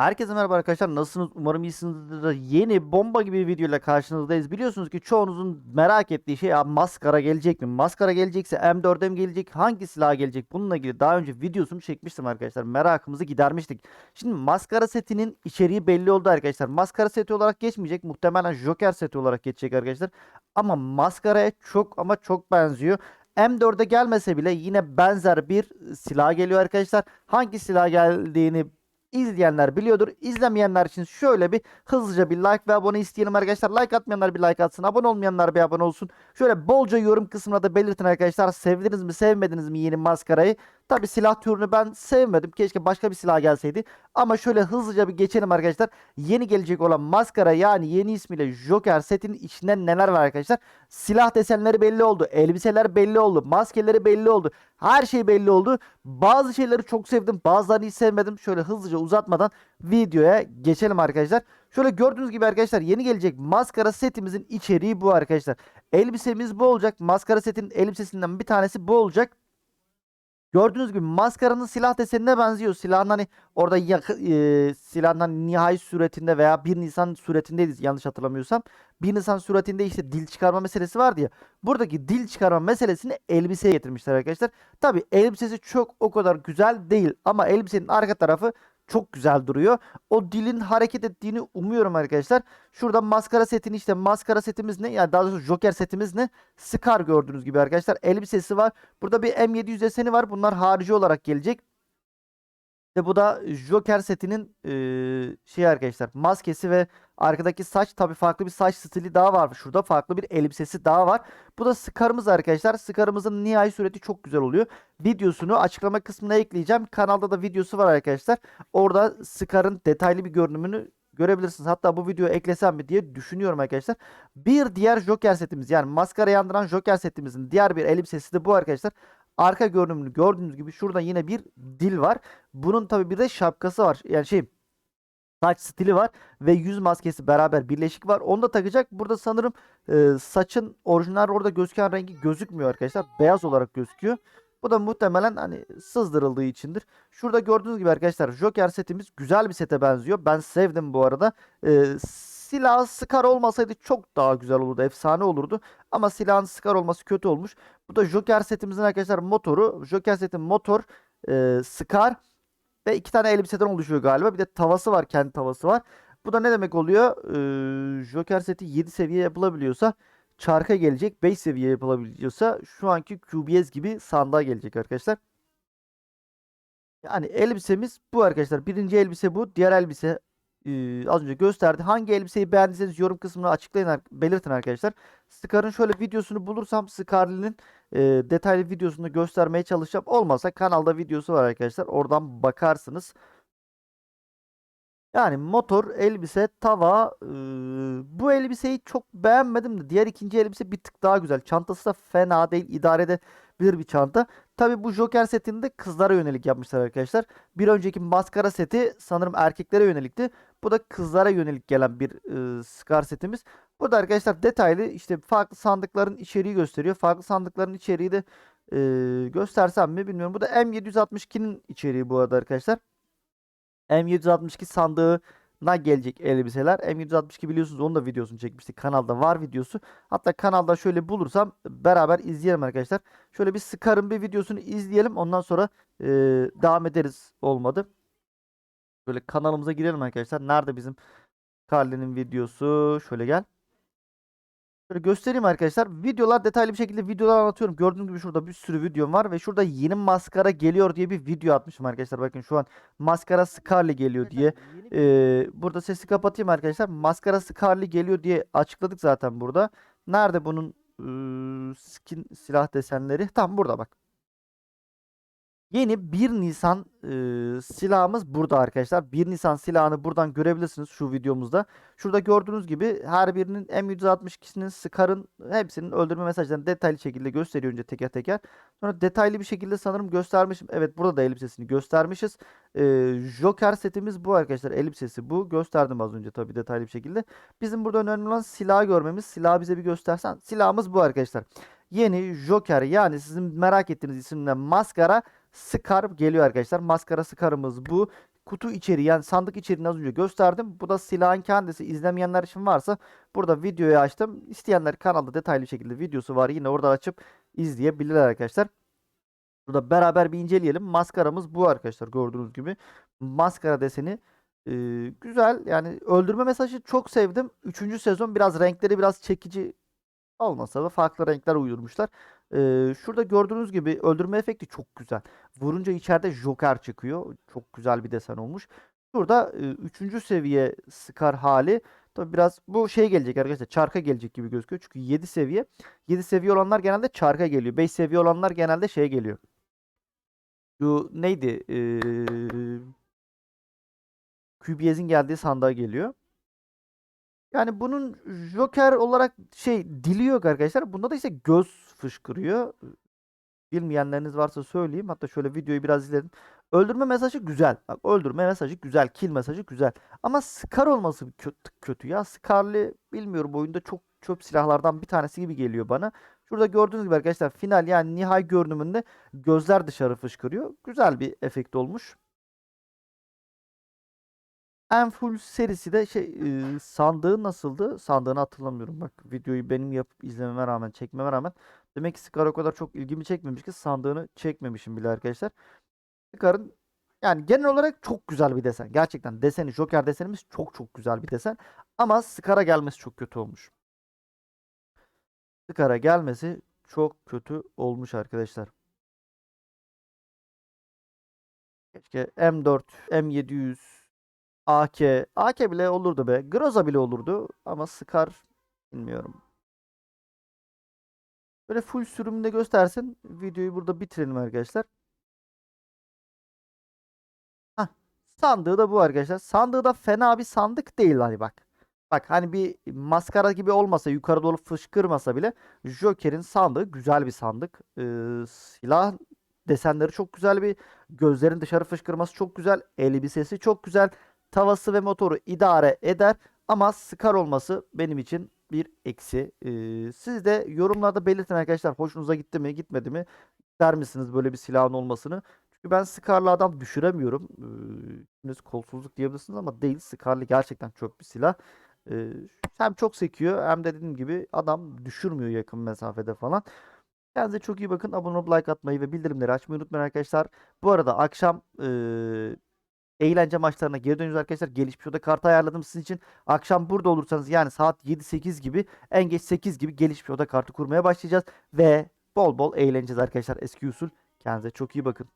Herkese merhaba arkadaşlar. Nasılsınız? Umarım iyisinizdir. Yeni bomba gibi bir videoyla karşınızdayız. Biliyorsunuz ki çoğunuzun merak ettiği şey ya maskara gelecek mi? Maskara gelecekse M4'e mi gelecek? Hangi silah gelecek? Bununla ilgili daha önce videosunu çekmiştim arkadaşlar. Merakımızı gidermiştik. Şimdi maskara setinin içeriği belli oldu arkadaşlar. Maskara seti olarak geçmeyecek. Muhtemelen Joker seti olarak geçecek arkadaşlar. Ama maskaraya çok ama çok benziyor. M4'e gelmese bile yine benzer bir silah geliyor arkadaşlar. Hangi silah geldiğini İzleyenler biliyordur. İzlemeyenler için şöyle bir hızlıca bir like ve abone isteyelim arkadaşlar. Like atmayanlar bir like atsın. Abone olmayanlar bir abone olsun. Şöyle bolca yorum kısmına da belirtin arkadaşlar. Sevdiniz mi sevmediniz mi yeni maskarayı? Tabi silah türünü ben sevmedim. Keşke başka bir silah gelseydi. Ama şöyle hızlıca bir geçelim arkadaşlar. Yeni gelecek olan maskara yani yeni ismiyle Joker setinin içinde neler var arkadaşlar? Silah desenleri belli oldu. Elbiseler belli oldu. Maskeleri belli oldu. Her şey belli oldu. Bazı şeyleri çok sevdim. Bazılarını hiç sevmedim. Şöyle hızlıca uzatmadan videoya geçelim arkadaşlar. Şöyle gördüğünüz gibi arkadaşlar yeni gelecek maskara setimizin içeriği bu arkadaşlar. Elbisemiz bu olacak. Maskara setinin elbisesinden bir tanesi bu olacak. Gördüğünüz gibi maskaranın silah desenine benziyor. Silahın hani orada yakı, e, silahın hani nihai suretinde veya 1 Nisan suretindeydi yanlış hatırlamıyorsam. 1 Nisan suretinde işte dil çıkarma meselesi vardı ya. Buradaki dil çıkarma meselesini elbiseye getirmişler arkadaşlar. Tabi elbisesi çok o kadar güzel değil ama elbisenin arka tarafı çok güzel duruyor. O dilin hareket ettiğini umuyorum arkadaşlar. Şurada maskara setini işte maskara setimiz ne? Yani daha doğrusu Joker setimiz ne? Scar gördüğünüz gibi arkadaşlar. Elbisesi var. Burada bir M700 deseni var. Bunlar harici olarak gelecek. İşte bu da Joker setinin eee şey arkadaşlar maskesi ve arkadaki saç tabi farklı bir saç stili daha var. Şurada farklı bir elbisesi daha var. Bu da Scar'ımız arkadaşlar. Scar'ımızın nihai sureti çok güzel oluyor. Videosunu açıklama kısmına ekleyeceğim. Kanalda da videosu var arkadaşlar. Orada Scar'ın detaylı bir görünümünü görebilirsiniz. Hatta bu videoyu eklesem mi diye düşünüyorum arkadaşlar. Bir diğer Joker setimiz yani maskara yandıran Joker setimizin diğer bir elbisesi de bu arkadaşlar. Arka görünümünü gördüğünüz gibi şurada yine bir dil var. Bunun tabi bir de şapkası var. Yani şey saç stili var ve yüz maskesi beraber birleşik var. Onu da takacak. Burada sanırım e, saçın orijinal orada gözüken rengi gözükmüyor arkadaşlar. Beyaz olarak gözüküyor. Bu da muhtemelen hani sızdırıldığı içindir. Şurada gördüğünüz gibi arkadaşlar Joker setimiz güzel bir sete benziyor. Ben sevdim bu arada. E, silah Scar olmasaydı çok daha güzel olurdu. Efsane olurdu. Ama silahın Scar olması kötü olmuş. Bu da Joker setimizin arkadaşlar motoru. Joker setin motor e, Scar ve iki tane elbiseden oluşuyor galiba. Bir de tavası var. Kendi tavası var. Bu da ne demek oluyor? Ee, Joker seti 7 seviye yapılabiliyorsa çarka gelecek. 5 seviye yapılabiliyorsa şu anki QBS gibi sandığa gelecek arkadaşlar. Yani elbisemiz bu arkadaşlar. Birinci elbise bu. Diğer elbise e, az önce gösterdi. Hangi elbiseyi beğendiyseniz yorum kısmına açıklayın, belirtin arkadaşlar. Scar'ın şöyle videosunu bulursam Scar'ın e, detaylı videosunu göstermeye çalışacağım. Olmazsa kanalda videosu var arkadaşlar. Oradan bakarsınız. Yani motor, elbise, tava. e, bu elbiseyi çok beğenmedim de diğer ikinci elbise bir tık daha güzel. Çantası da fena değil. idare edebilir bir çanta. Tabi bu Joker setini de kızlara yönelik yapmışlar arkadaşlar. Bir önceki maskara seti sanırım erkeklere yönelikti. Bu da kızlara yönelik gelen bir e, Scar setimiz. Burada arkadaşlar detaylı işte farklı sandıkların içeriği gösteriyor. Farklı sandıkların içeriği de e, göstersem mi bilmiyorum. Bu da M762'nin içeriği bu arada arkadaşlar. M762 sandığına gelecek elbiseler. M762 biliyorsunuz onun da videosunu çekmiştik. Kanalda var videosu. Hatta kanalda şöyle bulursam beraber izleyelim arkadaşlar. Şöyle bir Scar'ın bir videosunu izleyelim. Ondan sonra e, devam ederiz. Olmadı. Böyle kanalımıza girelim arkadaşlar. Nerede bizim Carly'nin videosu? Şöyle gel. Şöyle göstereyim arkadaşlar. Videolar detaylı bir şekilde videolar anlatıyorum. Gördüğünüz gibi şurada bir sürü videom var ve şurada yeni maskara geliyor diye bir video atmışım arkadaşlar. Bakın şu an maskara Scarly geliyor diye. Ee, burada sesi kapatayım arkadaşlar. Maskara Scarly geliyor diye açıkladık zaten burada. Nerede bunun ıı, skin silah desenleri? Tam burada bak. Yeni 1 Nisan e, silahımız burada arkadaşlar. 1 Nisan silahını buradan görebilirsiniz şu videomuzda. Şurada gördüğünüz gibi her birinin M162'sinin Scar'ın hepsinin öldürme mesajlarını detaylı şekilde gösteriyor önce teker teker. Sonra detaylı bir şekilde sanırım göstermişim. Evet burada da elbisesini göstermişiz. E, Joker setimiz bu arkadaşlar. Elbisesi bu. Gösterdim az önce tabii detaylı bir şekilde. Bizim burada önemli olan silahı görmemiz. Silahı bize bir göstersen. Silahımız bu arkadaşlar. Yeni Joker yani sizin merak ettiğiniz isimle maskara Scar geliyor arkadaşlar. Maskara Scar'ımız bu. kutu içeriği yani sandık içeriğini az önce gösterdim. Bu da silahın kendisi. İzlemeyenler için varsa burada videoyu açtım. İsteyenler kanalda detaylı şekilde videosu var. Yine orada açıp izleyebilirler arkadaşlar. Burada beraber bir inceleyelim. Maskaramız bu arkadaşlar gördüğünüz gibi. Maskara deseni e, güzel. Yani öldürme mesajı çok sevdim. Üçüncü sezon biraz renkleri biraz çekici olmasa da farklı renkler uydurmuşlar. Ee, şurada gördüğünüz gibi öldürme efekti çok güzel. Vurunca içeride Joker çıkıyor. Çok güzel bir desen olmuş. Şurada 3. seviye Scar hali. Tabi biraz bu şey gelecek arkadaşlar. Çarka gelecek gibi gözüküyor. Çünkü 7 seviye. 7 seviye olanlar genelde çarka geliyor. 5 seviye olanlar genelde şeye geliyor. Şu neydi? Ee, QBS'in geldiği sandığa geliyor. Yani bunun Joker olarak şey dili yok arkadaşlar. Bunda da ise göz fışkırıyor. Bilmeyenleriniz varsa söyleyeyim. Hatta şöyle videoyu biraz izledim. Öldürme mesajı güzel. Bak öldürme mesajı güzel. Kill mesajı güzel. Ama Scar olması kötü, kötü ya. Scar'lı bilmiyorum oyunda çok çöp silahlardan bir tanesi gibi geliyor bana. Şurada gördüğünüz gibi arkadaşlar final yani nihai görünümünde gözler dışarı fışkırıyor. Güzel bir efekt olmuş. En full serisi de şey e, sandığı nasıldı? Sandığını hatırlamıyorum. Bak videoyu benim yapıp izlememe rağmen, çekmeme rağmen demek ki Scar o kadar çok ilgimi çekmemiş ki sandığını çekmemişim bile arkadaşlar. Scar'ın yani genel olarak çok güzel bir desen. Gerçekten deseni, Joker desenimiz çok çok güzel bir desen. Ama Scar'a gelmesi çok kötü olmuş. Scar'a gelmesi çok kötü olmuş arkadaşlar. Keşke M4, M700 AK. AK bile olurdu be. Groza bile olurdu. Ama Scar bilmiyorum. Böyle full sürümünde göstersin. Videoyu burada bitirelim arkadaşlar. Hah. Sandığı da bu arkadaşlar. Sandığı da fena bir sandık değil hani bak. Bak hani bir maskara gibi olmasa yukarı doğru fışkırmasa bile Joker'in sandığı güzel bir sandık. Ee, silah desenleri çok güzel bir gözlerin dışarı fışkırması çok güzel. Elbisesi çok güzel tavası ve motoru idare eder ama Scar olması benim için bir eksi. Ee, siz de yorumlarda belirtin arkadaşlar. Hoşunuza gitti mi gitmedi mi? İster misiniz böyle bir silahın olmasını? Çünkü ben Scar'lı adam düşüremiyorum. Ee, kolsuzluk diyebilirsiniz ama değil. Scar'lı gerçekten çöp bir silah. Ee, hem çok sekiyor hem de dediğim gibi adam düşürmüyor yakın mesafede falan. Kendinize çok iyi bakın. Abone olup like atmayı ve bildirimleri açmayı unutmayın arkadaşlar. Bu arada akşam ee, eğlence maçlarına geri dönüyoruz arkadaşlar. Gelişmiş oda kartı ayarladım sizin için. Akşam burada olursanız yani saat 7-8 gibi en geç 8 gibi gelişmiş oda kartı kurmaya başlayacağız. Ve bol bol eğleneceğiz arkadaşlar eski usul. Kendinize çok iyi bakın.